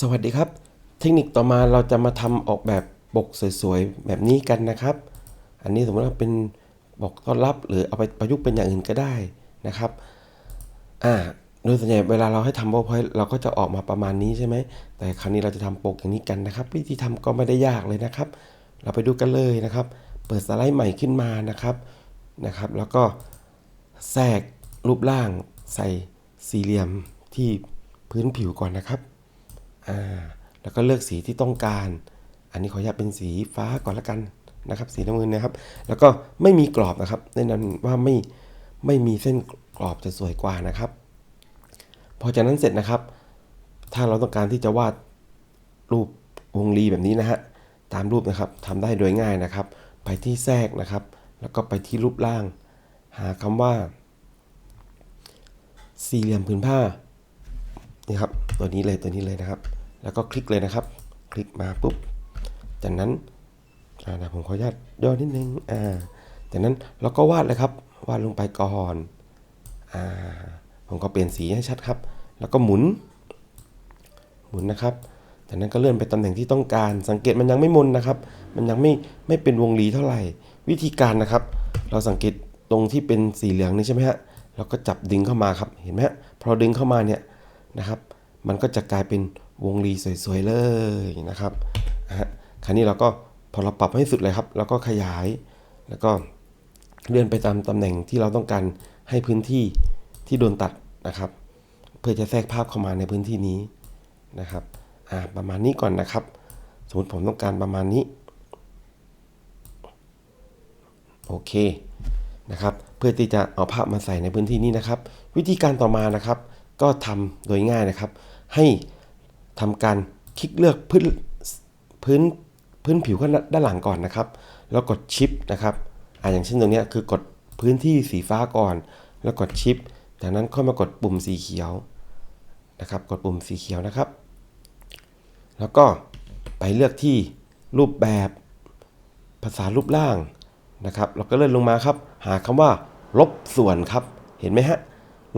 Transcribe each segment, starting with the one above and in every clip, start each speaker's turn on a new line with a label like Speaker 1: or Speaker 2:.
Speaker 1: สวัสดีครับ เทคนิคต่อมาเราจะมาทำออกแบบปกสวยๆ แบบนี้กันนะครับ อันนี้สมมติว่าเป็นปกต้อนรับหรือเอาไปประยุกต์เป็นอย่างอื่นก็ได้นะครับอ่าโดยส่วนใหญ่เวลาเราให้ทำ PowerPoint เราก็จะออกมาประมาณนี้ใช่ไหม แต่คราวนี้เราจะทำปกอย่างนี้กันนะครับ วิธีทำก็ไม่ได้ยากเลยนะครับ เราไปดูกันเลยนะครับ เปิดสไลด์ใหม่ขึ้นมานะครับนะครับ แล้วก็แทรกรูปร่างใส่สี่เหลี่ยมที่พื้นผิวก่อนนะครับ อ่าแล้วก็เลือกสีที่ต้องการ อันนี้ขออนุญาตเป็นสีฟ้าก่อนละกันนะครับ สีน้ำเงินนะครับ แล้วก็ไม่มีกรอบนะครับแนะนำว่าไม่ไม่มีเส้นกรอบจะสวยกว่านะครับ พอจากนั้นเสร็จนะครับ ถ้าเราต้องการที่จะวาดรูปวงรีแบบนี้นะฮะตามรูปนะครับทำได้โดยง่ายนะครับ ไปที่แทรกนะครับ แล้วก็ไปที่รูปร่าง หาคำว่า สี่เหลี่ยมผืนผ้านี่ครับตัวนี้เลยตัวนี้เลยนะครับ แล้วก็คลิกเลยนะครับ คลิกมาปุ๊บ จากนั้นอ่าผมขออนุญาตย่อนิดนึงอ่าจากนั้นเราก็วาดเลยครับ วาดลงไปก่อนอ่าผมก็เปลี่ยนสีให้ชัดครับ แล้วก็หมุน หมุนนะครับ จากนั้นก็เลื่อนไปตำแหน่งที่ต้องการ สังเกตมันยังไม่มนนะครับ มันยังไม่ไม่เป็นวงรีเท่าไหร่ วิธีการนะครับ เราสังเกตตรงที่เป็นสีเหลืองนี่ใช่ไหมฮะเราก็จับดึงเข้ามาครับ เห็นไหมฮะพอดึงเข้ามาเนี่ยนะครับ มันก็จะกลายเป็น วงรีสวยๆเลยนะครับฮะคราวนี้เราก็พอเราปรับให้สุดเลยครับ แล้วก็ขยาย แล้วก็เลื่อนไปตามตำแหน่งที่เราต้องการให้พื้นที่ที่โดนตัดนะครับ เพื่อจะแทรกภาพเข้ามาในพื้นที่นี้นะครับอ่าประมาณนี้ก่อนนะครับ สมมติผมต้องการประมาณนี้โอเคนะครับ เพื่อที่จะเอาภาพมาใส่ในพื้นที่นี้นะครับ วิธีการต่อมานะครับ ก็ทำโดยง่ายนะครับ ให้ ทำการคลิกเลือกพื้นพื้นพื้นผิวข้างด้านหลังก่อนนะครับ แล้วกดชิปนะครับอ่าอย่างเช่นตรงนี้คือกดพื้นที่สีฟ้าก่อน แล้วกดชิปจากนั้นค่อยมากดปุ่มสีเขียวนะครับ กดปุ่มสีเขียวนะครับ แล้วก็ไปเลือกที่รูปแบบภาษารูปร่างนะครับเราก็เลื่อนลงมาครับ หาคำว่า ลบส่วนครับ เห็นไหมฮะ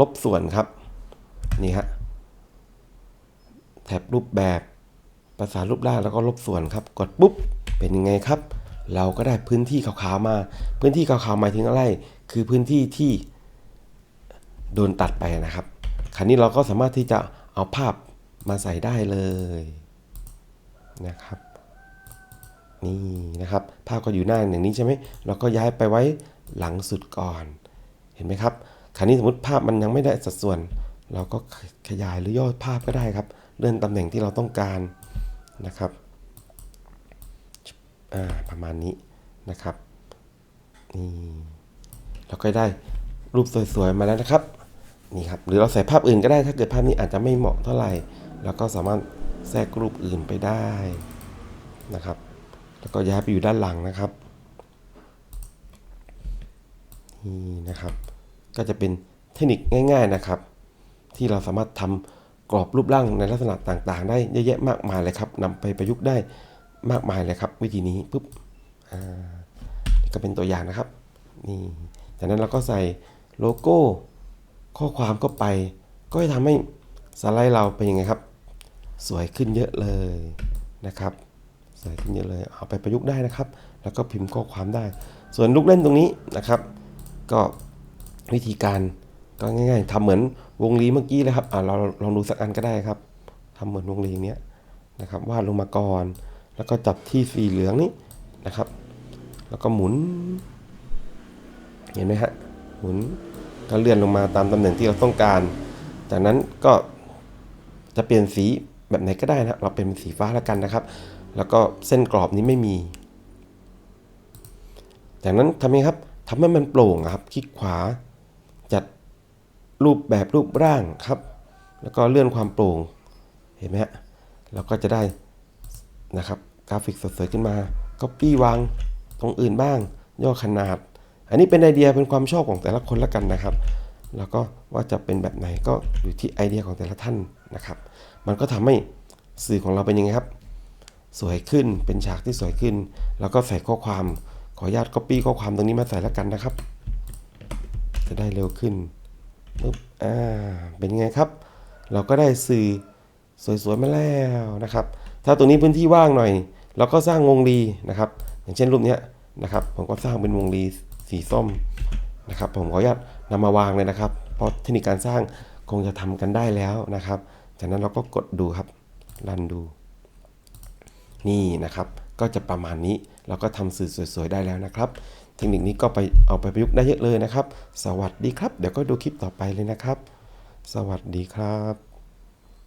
Speaker 1: ลบส่วนครับ นี่ฮะ แท็บรูปแบบภาษารูปร่างแล้วก็ลบส่วนครับ กดปุ๊บเป็นยังไงครับ เราก็ได้พื้นที่ขาวๆมา พื้นที่ขาวๆหมายถึงอะไร คือพื้นที่ที่โดนตัดไปนะครับ คราวนี้เราก็สามารถที่จะเอาภาพมาใส่ได้เลยนะครับ นี่นะครับ ภาพก็อยู่หน้าอย่างนี้ใช่ไหมเราก็ย้ายไปไว้หลังสุดก่อน เห็นไหมครับคราวนี้สมมติภาพมันยังไม่ได้สัดส่วน เราก็ขยายหรือย่อภาพก็ได้ครับ เลื่อนตำแหน่งที่เราต้องการนะครับประมาณนี้นะครับนี่เราก็ได้รูปสวยๆมาแล้วนะครับนี่ครับหรือเราใส่ภาพอื่นก็ได้ถ้าเกิดภาพนี้อาจจะไม่เหมาะเท่าไหร่เราก็สามารถแทรกรูปอื่นไปได้นะครับ แล้วก็ย้ายไปอยู่ด้านหลังนะครับนี่นะครับ ก็จะเป็นเทคนิคง่าย ๆนะครับ ที่เราสามารถทำ กรอบรูปร่างในลักษณะต่างๆ ได้เยอะแยะมากมายเลยครับนำไปประยุกต์ได้มากมายเลยครับ วิธีนี้ปุ๊บก็เป็นตัวอย่างนะครับนี่จากนั้นเราก็ใส่โลโก้ข้อความก็ไป ก็จะทำให้สไลด์เราเป็นยังไงครับ สวยขึ้นเยอะเลยนะครับสวยขึ้นเยอะเลยเอาไปประยุกต์ได้นะครับ แล้วก็พิมพ์ข้อความได้ ส่วนลูกเล่นตรงนี้นะครับ ก็วิธีการ ก็ง่าย ๆทำเหมือนวงรีเมื่อกี้เลยครับอ่าเราลองดูสักอันก็ได้ครับทำเหมือนวงรีเนี้ยนะครับวาดลงมาก่อน แล้วก็จับที่สีเหลืองนี้นะครับ แล้วก็หมุน เห็นไหมฮะหมุนก็เลื่อนลงมาตามตำแหน่งที่เราต้องการ จากนั้นก็จะเปลี่ยนสีแบบไหนก็ได้นะเราเป็นสีฟ้าแล้วกันนะครับ แล้วก็เส้นกรอบนี้ไม่มี จากนั้นทำยังไงครับทำให้มันโปร่งอะครับ คลิกขวา รูปแบบรูปร่างครับ แล้วก็เลื่อนความโปร่งเห็นไหมฮะเราก็จะได้นะครับกราฟิกสวยๆขึ้นมาก็ปี้วางตรงอื่นบ้าง ย่อขนาด อันนี้เป็นไอเดียเป็นความชอบของแต่ละคนละกันนะครับ แล้วก็ว่าจะเป็นแบบไหนก็อยู่ที่ไอเดียของแต่ละท่านนะครับ มันก็ทำให้สื่อของเราเป็นยังไงครับ สวยขึ้นเป็นฉากที่สวยขึ้น แล้วก็ใส่ข้อความขออนุญาต copy ข้อความตรงนี้มาใส่แล้วกันนะครับ จะได้เร็วขึ้น ปึ๊บอ่าเป็นไงครับ เราก็ได้สื่อสวยๆมาแล้วนะครับ ถ้าตรงนี้พื้นที่ว่างหน่อย เราก็สร้างวงรีนะครับ อย่างเช่นรูปนี้นะครับ ผมก็สร้างเป็นวงรีสีส้มนะครับ ผมขออนุญาตนำมาวางเลยนะครับ เพราะเทคนิคการสร้างคงจะทำกันได้แล้วนะครับ จากนั้นเราก็กดดูครับรันดู นี่นะครับ ก็จะประมาณนี้เราก็ทำสื่อสวยๆได้แล้วนะครับ เทคนิคนี้ก็ไปเอาไปประยุกต์ได้เยอะเลยนะครับ สวัสดีครับ เดี๋ยวก็ดูคลิปต่อไปเลยนะครับ สวัสดีครับ